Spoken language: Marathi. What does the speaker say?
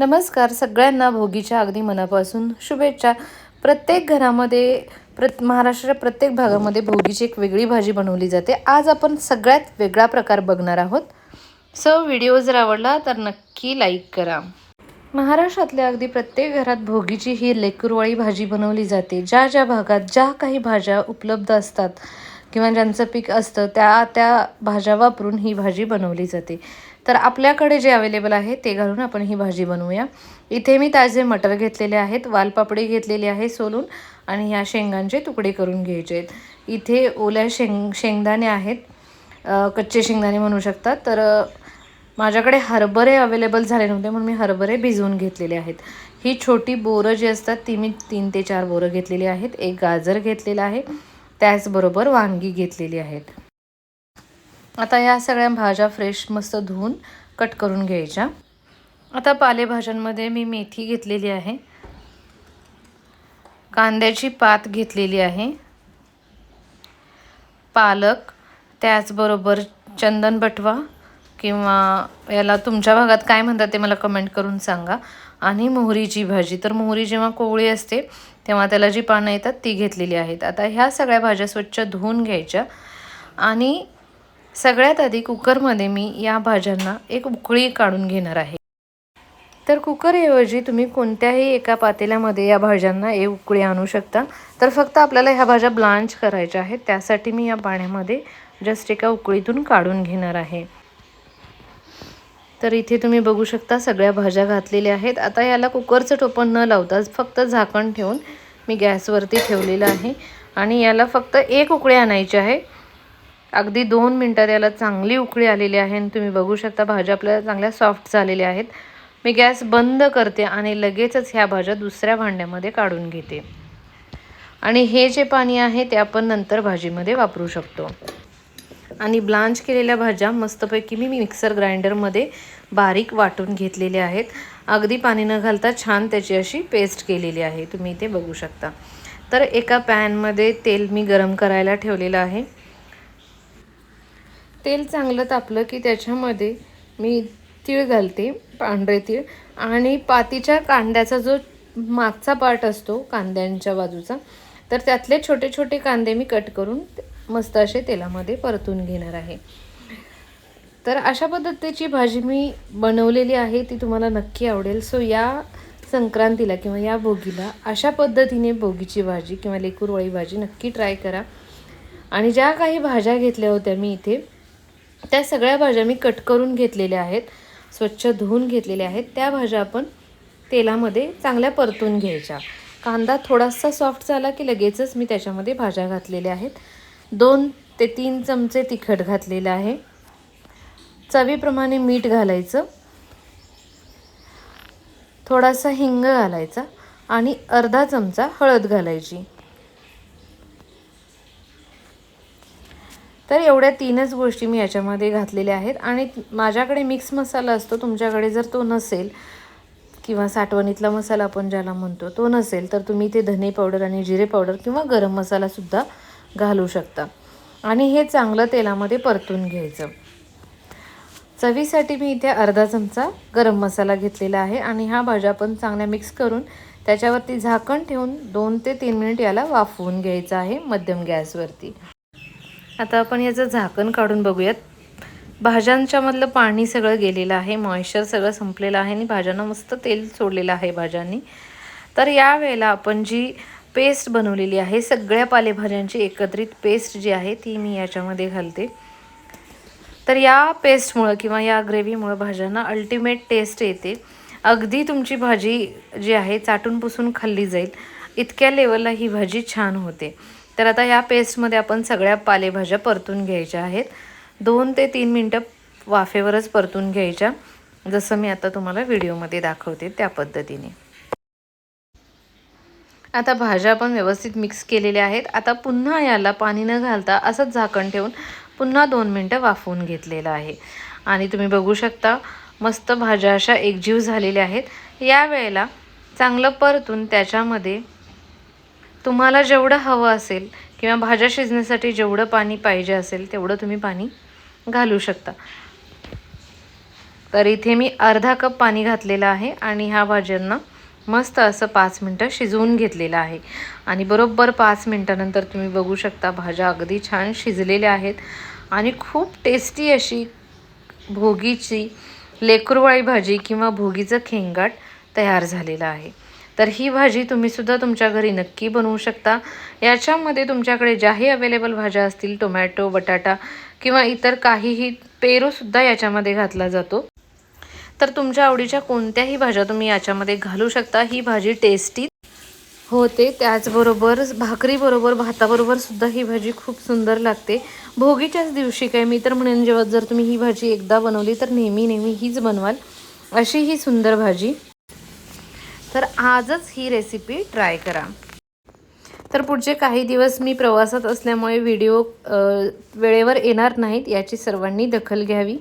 नमस्कार सगळ्यांना भोगीच्या अगदी मनापासून शुभेच्छा. प्रत्येक घरामध्ये प्रत महाराष्ट्राच्या प्रत्येक भागामध्ये भोगीची एक वेगळी भाजी बनवली जाते. आज आपण सगळ्यात वेगळा प्रकार बघणार आहोत. सो व्हिडिओ जर आवडला तर नक्की लाईक करा. महाराष्ट्रातल्या अगदी प्रत्येक घरात भोगीची ही लेकुरवाळी भाजी बनवली जाते. ज्या ज्या भागात ज्या काही भाज्या उपलब्ध असतात किंवा ज्यांचं पीक असतं त्या त्या भाज्या वापरून ही भाजी बनवली जाते. तर आपल्याकडे जे अवेलेबल आहे ते घालून आपण ही भाजी बनवूया. इथे मी ताजे मटर घेतलेले आहेत वालपापडी घेतलेली आहे सोलून आणि ह्या शेंगांचे तुकडे करून घ्यायचे आहेत. इथे ओल्या शेंग शेंगदाणे आहेत. कच्चे शेंगदाणे म्हणू शकतात. तर माझ्याकडे हरभरे अवेलेबल झाले नव्हते म्हणून मी हरभरे भिजवून घेतलेले आहेत. ही छोटी बोरं जी असतात ती मी तीन ते चार बोरं घेतलेली आहेत. एक गाजर घेतलेलं आहे. त्याचबरोबर वांगी घेतलेली आहेत. आता या सगळ्या भाज्या फ्रेश मस्त धुवून कट करून घ्यायच्या. आता पालेभाज्यांमध्ये मी मेथी घेतलेली आहे. कांद्याची पात घेतलेली आहे. पालक त्याचबरोबर चंदन बटवा किंवा याला तुमच्या भागात काय म्हणतात ते मला कमेंट करून सांगा. आणि मोहरीची भाजी. तर मोहरी जेव्हा कोवळी असते तेव्हा त्याला जी पानं येतात ती घेतलेली आहेत. आता ह्या सगळ्या भाज्या स्वच्छ धुवून घ्यायच्या. आणि सगळ्यात आधी कुकरमध्ये मी या भाज्यांना एक उकळी काढून घेणार आहे. तर कुकरऐवजी तुम्ही कोणत्याही एका पातेल्यामध्ये या भाज्यांना एक उकळी आणू शकता. तर फक्त आपल्याला ह्या भाज्या ब्लांच करायच्या आहेत. त्यासाठी मी या पाण्यामध्ये जस्ट एका उकळीतून काढून घेणार आहे. तर इथे तुम्ही बघू शकता सगळ्या भाज्या घातलेल्या आहेत. आता याला कुकरचं टोपण न लावता फक्त झाकण ठेवून मी गॅसवरती ठेवलेलं आहे. आणि याला फक्त एक उकळी आणायची आहे. अगदी दोन मिनटात याला चांगली उकळी आलेली आहे आणि तुम्ही बघू शकता भाज्या आपल्याला चांगल्या सॉफ्ट झालेल्या आहेत. मी गॅस बंद करते आणि लगेचच ह्या भाज्या दुसऱ्या भांड्यामध्ये काढून घेते. आणि हे जे पाणी आहे ते आपण नंतर भाजीमध्ये वापरू शकतो. आणि ब्लांच केलेल्या भाज्या मस्तपैकी मी मिक्सर ग्राइंडरमध्ये बारीक वाटून घेतलेल्या आहेत. अगदी पाणी न घालता छान त्याची अशी पेस्ट केलेली आहे. तुम्ही इथे बघू शकता. तर एका पॅनमध्ये तेल मी गरम करायला ठेवलेलं आहे. तेल चांगलं तापलं की त्याच्यामध्ये मी तीळ घालते पांढरे तीळ. आणि पातीच्या कांद्याचा जो मागचा पार्ट असतो कांद्यांच्या बाजूचा तर त्यातले छोटे छोटे कांदे मी कट करून मस्त असे तेलामध्ये परतून घेणार आहे. तर अशा पद्धतीची भाजी मी बनवलेली आहे ती तुम्हाला नक्की आवडेल. सो या संक्रांतीला किंवा या भोगीला अशा पद्धतीने भोगीची भाजी किंवा लेकुरवाळी भाजी नक्की ट्राय करा. आणि ज्या काही भाज्या घेतल्या होत्या मी इथे त्या सगळ्या भाज्या मी कट करून घेतलेल्या आहेत स्वच्छ धुवून घेतलेल्या आहेत. त्या भाज्या आपण तेलामध्ये चांगल्या परतून घ्यायच्या. कांदा थोडासा सॉफ्ट झाला की लगेचच मी त्याच्यामध्ये भाज्या घातलेल्या आहेत. दोन ते तीन चमचे तिखट घातलेलं आहे. चवीप्रमाणे मीठ घालायचं. थोडासा हिंग घालायचा आणि अर्धा चमचा हळद घालायची. तर एवढ्या तीनच गोष्टी मी याच्यामध्ये घातलेल्या आहेत. आणि माझ्याकडे मिक्स मसाला असतो तुमच्याकडे जर तो नसेल किंवा साठवणीतला मसाला आपण ज्याला म्हणतो तो नसेल तर तुम्ही ते धने पावडर आणि जिरे पावडर किंवा गरम मसालासुद्धा घालू शकता. आणि हे चांगलं तेलामध्ये परतून घ्यायचं. चवीसाठी मी इथे अर्धा चमचा गरम मसाला घेतलेला आहे आणि ह्या भाज्या आपण चांगल्या मिक्स करून त्याच्यावरती झाकण ठेवून दोन ते तीन मिनिट याला वाफवून घ्यायचं आहे मध्यम गॅसवरती. आता आपण याचं झाकण काढून बघूयात. भाज्यांच्यामधलं पाणी सगळं गेलेलं आहे मॉइश्चर सगळं संपलेलं आहे आणि भाज्यांना मस्त तेल सोडलेलं आहे भाज्यांनी. तर या वेळेला आपण जी पेस्ट बनवलेली आहे सगळ्या पालेभाज्यांची एकत्रित पेस्ट जी आहे ती मी याच्यामध्ये घालते. तर या पेस्टमुळं किंवा या ग्रेव्हीमुळं भाज्यांना अल्टिमेट टेस्ट येते. अगदी तुमची भाजी जी आहे चाटून पुसून खाल्ली जाईल इतक्या लेवलला ही भाजी छान होते. तर आता या पेस्टमध्ये आपण सगळ्या पालेभाज्या परतून घ्यायच्या आहेत. दोन ते तीन मिनटं वाफेवरच परतून घ्यायच्या. जसं मी आता तुम्हाला व्हिडिओमध्ये दाखवते त्या पद्धतीने. आता भाज्या आपण व्यवस्थित मिक्स केलेल्या आहेत. आता पुन्हा याला पाणी न घालता असंच झाकण ठेवून पुन्हा दोन मिनटं वाफवून घेतलेलं आहे. आणि तुम्ही बघू शकता मस्त भाज्या अशा एकजीव झालेल्या आहेत. या वेळेला चांगलं परतून त्याच्यामध्ये तुम्हाला जेवढं हवं असेल किंवा भाज्या शिजण्यासाठी जेवढं पाणी पाहिजे असेल तेवढं तुम्ही पाणी घालू शकता. तर इथे मी अर्धा कप पाणी घातलेलं आहे आणि ह्या भाज्यांना मस्त असं पाच मिनटं शिजवून घेतलेलं आहे. आणि बरोबर पाच मिनटानंतर तुम्ही बघू शकता भाज्या अगदी छान शिजलेल्या आहेत आणि खूप टेस्टी अशी भोगीची लेकरवाळी भाजी किंवा भोगीचं खेंगाट तयार झालेलं आहे. तर ही भाजी तुम्हीसुद्धा तुमच्या घरी नक्की बनवू शकता. याच्यामध्ये तुमच्याकडे ज्याही अवेलेबल भाज्या असतील टोमॅटो बटाटा किंवा इतर काहीही पेरूसुद्धा याच्यामध्ये घातला जातो. तर तुमच्या आवडीच्या कोणत्याही भाज्या तुम्ही याच्यामध्ये घालू शकता. ही भाजी टेस्टी होते. त्याचबरोबर भाकरीबरोबर भाताबरोबर सुद्धा ही भाजी खूप सुंदर लागते. भोगीच्याच दिवशी काय मी तर म्हणेन जेव्हा जर तुम्ही ही भाजी एकदा बनवली तर नेहमी नेहमी हीच बनवाल. अशी ही सुंदर भाजी. तर आजच ही रेसिपी ट्राय करा. तर पुढचे काही दिवस मी प्रवासात असल्यामुळे व्हिडिओ वेळेवर येणार नाहीत याची सर्वांनी दखल घ्यावी.